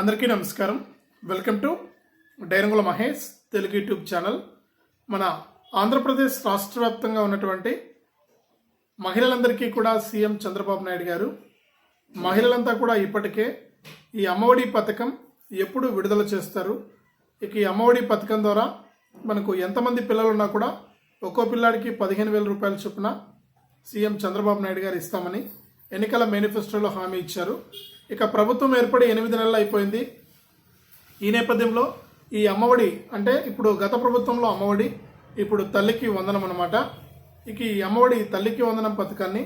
అందరికీ నమస్కారం. Welcome to Dairangula Mahesh Telugu YouTube channel. మన ఆంధ్రప్రదేశ్ రాష్ట్ర వ్యాప్తంగా ఉన్నటువంటి మహిళలందరికీ కూడా సీఎం చంద్రబాబు నాయుడు గారు మహిళలంతా కూడా ఇప్పటికే ఈ అమ్మఒడి పథకం ఎప్పుడు విడుదల చేస్తారు? ఇక ఈ అమ్మఒడి పథకం ద్వారా మనకు ఎంతమంది పిల్లలు ఉన్నా కూడా ఒక్కో పిల్లాడికి పదిహేను వేల రూపాయల చొప్పున సీఎం చంద్రబాబు నాయుడు గారు ఇస్తామని ఎన్నికల మేనిఫెస్టోలో హామీ ఇచ్చారు. ఇక ప్రభుత్వం ఏర్పడి ఎనిమిది నెలలు అయిపోయింది. ఈ నేపథ్యంలో ఈ అమ్మఒడి అంటే ఇప్పుడు గత ప్రభుత్వంలో అమ్మఒడి ఇప్పుడు తల్లికి వందనం అనమాట ఇక ఈ అమ్మఒడి తల్లికి వందనం పథకాన్ని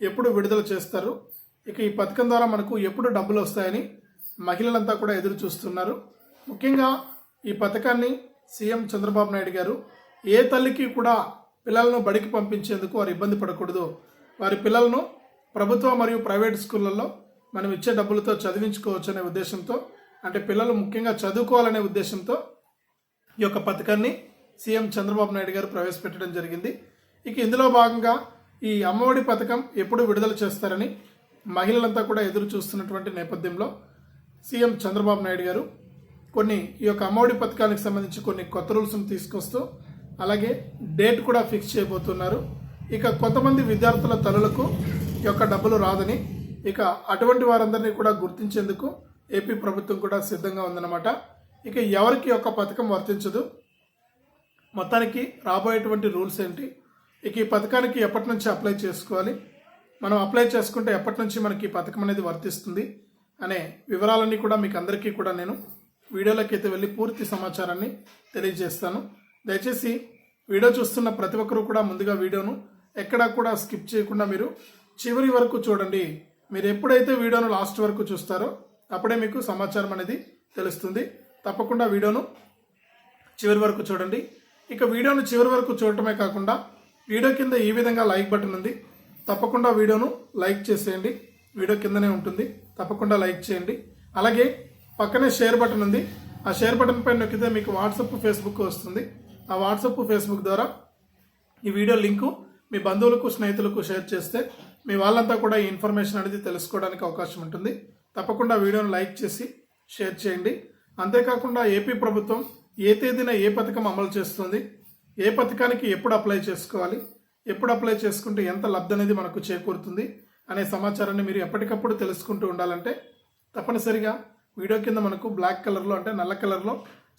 ఎప్పుడు విడుదల చేస్తారు? ఇక ఈ పథకం ద్వారా మనకు ఎప్పుడు డబ్బులు వస్తాయని మహిళలంతా కూడా ఎదురు చూస్తున్నారు. ముఖ్యంగా ఈ పథకాన్ని సీఎం చంద్రబాబు నాయుడు గారు ఏ తల్లికి కూడా పిల్లలను బడికి పంపించేందుకు వారు ఇబ్బంది పడకూడదు. వారి పిల్లలను ప్రభుత్వ మరియు ప్రైవేట్ స్కూళ్ళల్లో మనం ఇచ్చే డబ్బులతో చదివించుకోవచ్చు అనే ఉద్దేశంతో అంటే పిల్లలు ముఖ్యంగా చదువుకోవాలనే ఉద్దేశంతో ఈ యొక్క పథకాన్ని సీఎం చంద్రబాబు నాయుడు గారు ప్రవేశపెట్టడం జరిగింది. ఇక ఇందులో భాగంగా ఈ అమ్మఒడి పథకం ఎప్పుడు విడుదల చేస్తారని మహిళలంతా కూడా ఎదురు చూస్తున్నటువంటి నేపథ్యంలో సీఎం చంద్రబాబు నాయుడు గారు కొన్ని ఈ యొక్క అమ్మఒడి పథకానికి సంబంధించి కొన్ని కొత్త రూల్స్ను తీసుకొస్తూ అలాగే డేట్ కూడా ఫిక్స్ చేయబోతున్నారు. ఇక కొంతమంది విద్యార్థుల తల్లులకు ఈ యొక్క డబ్బులు రాదని ఇక అటువంటి వారందరినీ కూడా గుర్తించేందుకు ఏపీ ప్రభుత్వం కూడా సిద్ధంగా ఉందన్నమాట. ఇక ఎవరికి ఒక యొక్క పథకం వర్తించదు? మొత్తానికి రాబోయేటువంటి రూల్స్ ఏంటి? ఇక ఈ పథకానికి ఎప్పటి నుంచి అప్లై చేసుకోవాలి? మనం అప్లై చేసుకుంటే ఎప్పటి నుంచి మనకి ఈ పథకం అనేది వర్తిస్తుంది? అనే వివరాలన్నీ కూడా మీకు అందరికీ కూడా నేను వీడియోలోకి అయితే వెళ్ళి పూర్తి సమాచారాన్ని తెలియజేస్తాను. దయచేసి వీడియో చూస్తున్న ప్రతి ఒక్కరూ కూడా ముందుగా వీడియోను ఎక్కడా కూడా స్కిప్ చేయకుండా మీరు చివరి వరకు చూడండి. మీరు ఎప్పుడైతే వీడియోను లాస్ట్ వరకు చూస్తారో అప్పుడే మీకు సమాచారం అనేది తెలుస్తుంది. తప్పకుండా వీడియోను చివరి వరకు చూడండి. ఇక వీడియోను చివరి వరకు చూడటమే కాకుండా వీడియో కింద ఈ విధంగా లైక్ బటన్ ఉంది. తప్పకుండా వీడియోను లైక్ చేసేయండి. వీడియో కిందనే ఉంటుంది. తప్పకుండా లైక్ చేయండి. అలాగే పక్కనే షేర్ బటన్ ఉంది. ఆ షేర్ బటన్ పైన నొక్కితే మీకు వాట్సప్ ఫేస్బుక్ వస్తుంది. ఆ వాట్సాప్ ఫేస్బుక్ ద్వారా ఈ వీడియో లింకు మీ బంధువులకు స్నేహితులకు షేర్ చేస్తే మీ వాళ్ళంతా కూడా ఈ ఇన్ఫర్మేషన్ అనేది తెలుసుకోవడానికి అవకాశం ఉంటుంది. తప్పకుండా వీడియోను లైక్ చేసి షేర్ చేయండి. అంతేకాకుండా ఏపీ ప్రభుత్వం ఏ తేదీన ఏ పథకం అమలు చేస్తుంది ఏ పథకానికి ఎప్పుడు అప్లై చేసుకోవాలి ఎప్పుడు అప్లై చేసుకుంటే ఎంత లబ్ధి అనేది మనకు చేకూరుతుంది అనే సమాచారాన్ని మీరు ఎప్పటికప్పుడు తెలుసుకుంటూ ఉండాలంటే తప్పనిసరిగా వీడియో కింద మనకు బ్లాక్ కలర్లో అంటే నల్ల కలర్లో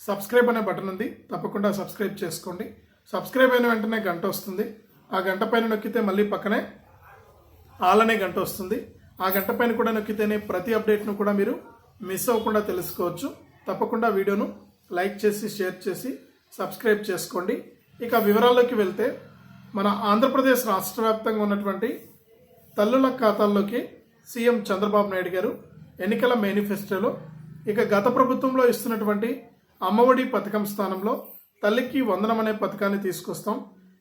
సబ్స్క్రైబ్ అనే బటన్ ఉంది. తప్పకుండా సబ్స్క్రైబ్ చేసుకోండి. సబ్స్క్రైబ్ అయిన వెంటనే గంట వస్తుంది. ఆ గంట పైన నొక్కితే మళ్ళీ పక్కనే అలానే గంట వస్తుంది. ఆ గంట పైన కూడా నొక్కితేనే ప్రతి అప్డేట్ను కూడా మీరు మిస్ అవ్వకుండా తెలుసుకోవచ్చు. తప్పకుండా వీడియోను లైక్ చేసి షేర్ చేసి సబ్స్క్రైబ్ చేసుకోండి. ఇక వివరాల్లోకి వెళ్తే మన ఆంధ్రప్రదేశ్ రాష్ట్ర వ్యాప్తంగా ఉన్నటువంటి తల్లుల ఖాతాల్లోకి సీఎం చంద్రబాబు నాయుడు గారు ఎన్నికల మేనిఫెస్టోలో ఇక గత ప్రభుత్వంలో ఇస్తున్నటువంటి అమ్మఒడి పథకం స్థానంలో తల్లికి వందనం అనే పథకాన్ని తీసుకొస్తాం.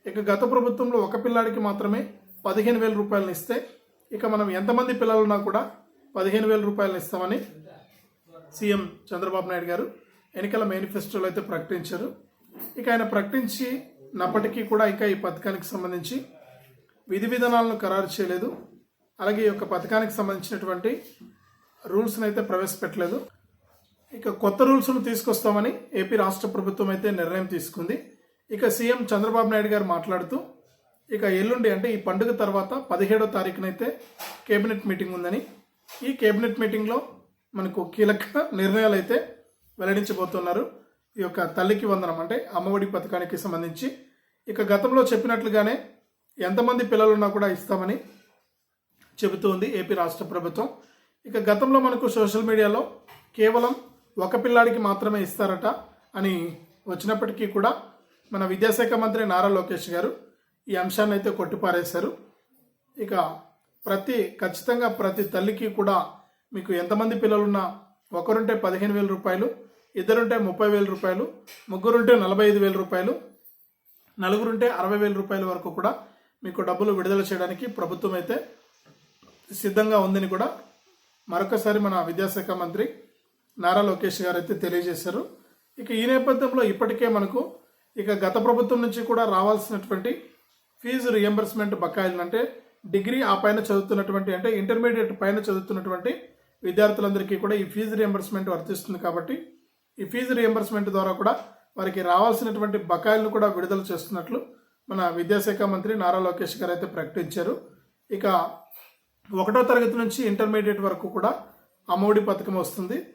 ఇక గత ప్రభుత్వంలో ఒక పిల్లాడికి మాత్రమే పదిహేను వేల రూపాయలను ఇస్తే ఇక మనం ఎంతమంది పిల్లలున్నా కూడా పదిహేను వేల రూపాయలను ఇస్తామని సీఎం చంద్రబాబు నాయుడు గారు ఎన్నికల మేనిఫెస్టోలో అయితే ప్రకటించారు. ఇక ఆయన ప్రకటించినప్పటికీ కూడా ఇంకా ఈ పథకానికి సంబంధించి విధి విధానాలను ఖరారు చేయలేదు. అలాగే ఈ యొక్క పథకానికి సంబంధించినటువంటి రూల్స్ని అయితే ప్రవేశపెట్టలేదు. ఇక కొత్త రూల్స్ను తీసుకొస్తామని ఏపీ రాష్ట్ర ప్రభుత్వం అయితే నిర్ణయం తీసుకుంది. ఇక సీఎం చంద్రబాబు నాయుడు గారు మాట్లాడుతూ ఇక ఎల్లుండి అంటే ఈ పండుగ తర్వాత పదిహేడో తారీఖునైతే కేబినెట్ మీటింగ్ ఉందని. ఈ కేబినెట్ మీటింగ్లో మనకు కీలక నిర్ణయాలు అయితే వెల్లడించబోతున్నారు. ఈ యొక్క తల్లికి వందనం అంటే అమ్మఒడి పథకానికి సంబంధించి. ఇక గతంలో చెప్పినట్లుగానే ఎంతమంది పిల్లలున్నా కూడా ఇస్తామని చెబుతోంది ఏపీ రాష్ట్ర ప్రభుత్వం. ఇక గతంలో మనకు సోషల్ మీడియాలో కేవలం ఒక పిల్లాడికి మాత్రమే ఇస్తారట అని వచ్చినప్పటికీ కూడా మన విద్యాశాఖ మంత్రి నారా లోకేష్ గారు ఈ అంశాన్ని అయితే కొట్టిపారేశారు. ఇక ప్రతి ఖచ్చితంగా ప్రతి తల్లికి కూడా మీకు ఎంతమంది పిల్లలున్నా ఒకరుంటే పదిహేను వేల రూపాయలు ఇద్దరుంటే ముప్పై వేల రూపాయలు ముగ్గురుంటే నలభై ఐదు వేల రూపాయలు నలుగురుంటే అరవై వేల రూపాయల వరకు కూడా మీకు డబ్బులు విడుదల చేయడానికి ప్రభుత్వం అయితే సిద్ధంగా ఉందని కూడా మరొకసారి మన విద్యాశాఖ మంత్రి నారా లోకేష్ గారు అయితే తెలియజేశారు. ఇక ఈ నేపథ్యంలో ఇప్పటికే మనకు ఇక గత ప్రభుత్వం నుంచి కూడా రావాల్సినటువంటి ఫీజు రియంబర్స్మెంట్ బకాయిలు అంటే డిగ్రీ ఆ పైన చదువుతున్నటువంటి అంటే ఇంటర్మీడియట్ పైన చదువుతున్నటువంటి విద్యార్థులందరికీ కూడా ఈ ఫీజు రియంబర్స్మెంట్ వర్తిస్తుంది కాబట్టి ఈ ఫీజు రియంబర్స్మెంట్ ద్వారా కూడా వారికి రావాల్సినటువంటి బకాయిలను కూడా విడుదల చేస్తున్నట్లు మన విద్యాశాఖ మంత్రి నారా లోకేష్ గారు అయితే ప్రకటించారు. ఇక ఒకటో తరగతి నుంచి ఇంటర్మీడియట్ వరకు కూడా అమ్మఒడి పథకం వస్తుంది.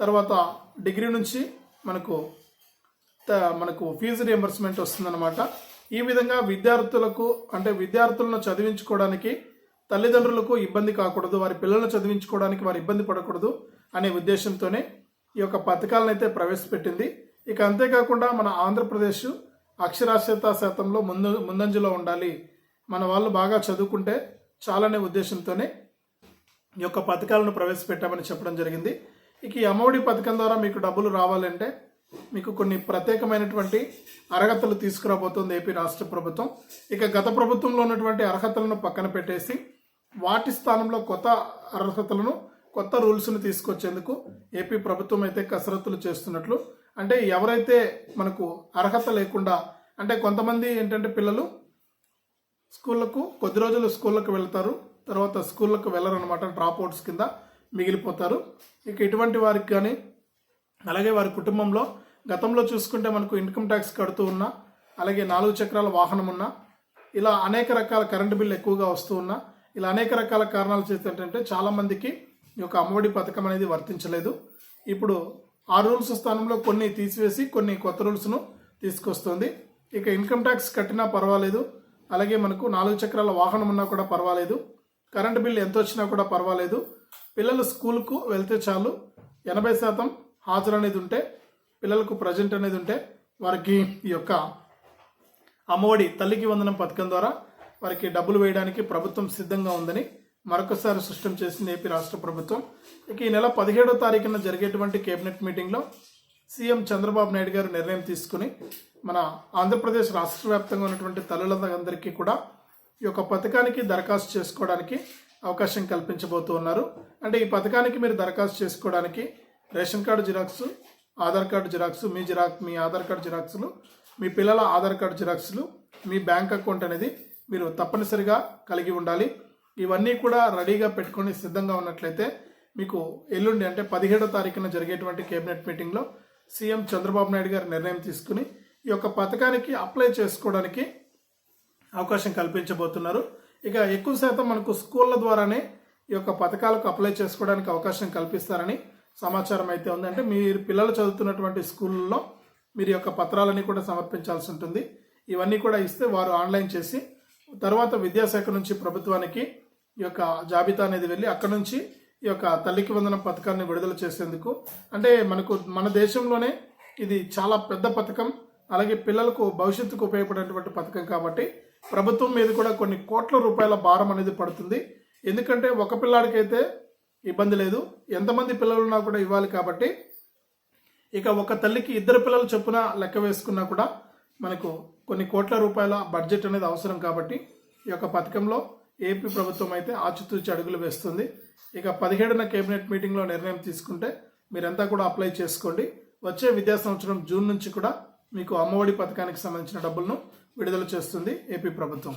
తర్వాత డిగ్రీ నుంచి మనకు త- మనకు ఫీజు రియంబర్స్మెంట్ వస్తుందన్నమాట. ఈ విధంగా విద్యార్థులకు అంటే విద్యార్థులను చదివించుకోవడానికి తల్లిదండ్రులకు ఇబ్బంది కాకూడదు వారి పిల్లలను చదివించుకోవడానికి వారు ఇబ్బంది పడకూడదు అనే ఉద్దేశంతోనే ఈ యొక్క పథకాలను అయితే ప్రవేశపెట్టింది. ఇక అంతేకాకుండా మన ఆంధ్రప్రదేశ్ అక్షరాస్యత శాతంలో ముందు ముందంజలో ఉండాలి. మన వాళ్ళు బాగా చదువుకుంటే చాలనే ఉద్దేశంతోనే ఈ యొక్క పథకాలను ప్రవేశపెట్టామని చెప్పడం జరిగింది. ఇక ఈ అమ్మఒడి పథకం ద్వారా మీకు డబ్బులు రావాలంటే మీకు కొన్ని ప్రత్యేకమైనటువంటి అర్హతలు తీసుకురాబోతోంది ఏపీ రాష్ట్ర ప్రభుత్వం. ఇక గత ప్రభుత్వంలో ఉన్నటువంటి అర్హతలను పక్కన పెట్టేసి వాటి స్థానంలో కొత్త అర్హతలను కొత్త రూల్స్ను తీసుకొచ్చేందుకు ఏపీ ప్రభుత్వం అయితే కసరత్తులు చేస్తున్నట్లు. అంటే ఎవరైతే మనకు అర్హత లేకుండా అంటే కొంతమంది ఏంటంటే పిల్లలు స్కూళ్ళకు కొద్ది రోజులు స్కూళ్ళకు వెళ్తారు తర్వాత స్కూళ్ళకు వెళ్ళరనమాట డ్రాప్ అవుట్స్ కింద మిగిలిపోతారు. ఇక ఇటువంటి వారికి కానీ అలాగే వారి కుటుంబంలో గతంలో చూసుకుంటే మనకు ఇన్కమ్ ట్యాక్స్ కడుతూ ఉన్నా అలాగే నాలుగు చక్రాల వాహనం ఉన్నా ఇలా అనేక రకాల కరెంటు బిల్లు ఎక్కువగా వస్తూ ఉన్నా ఇలా అనేక రకాల కారణాలు చేస్తే ఏంటంటే చాలామందికి ఈ యొక్క అమ్మఒడి పథకం అనేది వర్తించలేదు. ఇప్పుడు ఆ రూల్స్ స్థానంలో కొన్ని తీసివేసి కొన్ని కొత్త రూల్స్ను తీసుకొస్తుంది. ఇక ఇన్కమ్ ట్యాక్స్ కట్టినా పర్వాలేదు అలాగే మనకు నాలుగు చక్రాల వాహనం ఉన్నా కూడా పర్వాలేదు కరెంటు బిల్లు ఎంత వచ్చినా కూడా పర్వాలేదు. పిల్లలు స్కూల్కు వెళ్తే చాలు ఎనభై శాతం హాజరు అనేది ఉంటే పిల్లలకు ప్రజెంట్ అనేది ఉంటే వారికి ఈ యొక్క అమ్మఒడి తల్లికి వందనం పథకం ద్వారా వారికి డబ్బులు వేయడానికి ప్రభుత్వం సిద్ధంగా ఉందని మరొకసారి స్పష్టం చేసింది ఏపీ రాష్ట్ర ప్రభుత్వం. ఇక ఈ నెల పదిహేడో తారీఖున జరిగేటువంటి కేబినెట్ మీటింగ్లో సీఎం చంద్రబాబు నాయుడు గారు నిర్ణయం తీసుకుని మన ఆంధ్రప్రదేశ్ రాష్ట్ర వ్యాప్తంగా ఉన్నటువంటి తల్లులందరికీ కూడా ఈ యొక్క పథకానికి దరఖాస్తు చేసుకోవడానికి అవకాశం కల్పించబోతూ ఉన్నారు. అంటే ఈ పథకానికి మీరు దరఖాస్తు చేసుకోవడానికి ration card xerox Aadhaar card xerox మీ జిరాక్ మీ ఆధార్ కార్డు జిరాక్స్లు మీ పిల్లల ఆధార్ కార్డు జిరాక్స్లు మీ బ్యాంక్ అకౌంట్ అనేది మీరు తప్పనిసరిగా కలిగి ఉండాలి. ఇవన్నీ కూడా రెడీగా పెట్టుకొని సిద్ధంగా ఉన్నట్లయితే మీకు ఎల్లుండి అంటే పదిహేడో తారీఖున జరిగేటువంటి కేబినెట్ మీటింగ్లో సీఎం చంద్రబాబు నాయుడు గారు నిర్ణయం తీసుకుని ఈ యొక్క పథకానికి అప్లై చేసుకోవడానికి అవకాశం కల్పించబోతున్నారు. ఇక ఎక్కువ శాతం మనకు స్కూళ్ళ ద్వారానే ఈ యొక్క పథకాలకు అప్లై చేసుకోవడానికి అవకాశం కల్పిస్తారని సమాచారం అయితే ఉంది. అంటే మీరు పిల్లలు చదువుతున్నటువంటి స్కూల్లో మీరు యొక్క పత్రాలన్నీ కూడా సమర్పించాల్సి ఉంటుంది. ఇవన్నీ కూడా ఇస్తే వారు ఆన్లైన్ చేసి తర్వాత విద్యాశాఖ నుంచి ప్రభుత్వానికి ఈ యొక్క జాబితా అనేది వెళ్ళి అక్కడ నుంచి ఈ యొక్క తల్లికి వందన పథకాన్ని విడుదల చేసేందుకు అంటే మనకు మన దేశంలోనే ఇది చాలా పెద్ద పథకం. అలాగే పిల్లలకు భవిష్యత్తుకు ఉపయోగపడేటువంటి పథకం కాబట్టి ప్రభుత్వం మీద కూడా కొన్ని కోట్ల రూపాయల భారం అనేది పడుతుంది. ఎందుకంటే ఒక పిల్లాడికైతే ఇబ్బంది లేదు. ఎంతమంది పిల్లలు ఉన్నా కూడా ఇవ్వాలి కాబట్టి ఇక ఒక తల్లికి ఇద్దరు పిల్లలు చొప్పున లెక్క వేసుకున్నా కూడా మనకు కొన్ని కోట్ల రూపాయల బడ్జెట్ అనేది అవసరం కాబట్టి ఈ యొక్క పథకంలో ఏపీ ప్రభుత్వం అయితే ఆచితూచి అడుగులు వేస్తుంది. ఇక పదిహేడున కేబినెట్ మీటింగ్లో నిర్ణయం తీసుకుంటే మీరంతా కూడా అప్లై చేసుకోండి. వచ్చే విద్యా సంవత్సరం జూన్ నుంచి కూడా మీకు అమ్మఒడి పథకానికి సంబంధించిన డబ్బులను విడుదల చేస్తుంది ఏపీ ప్రభుత్వం.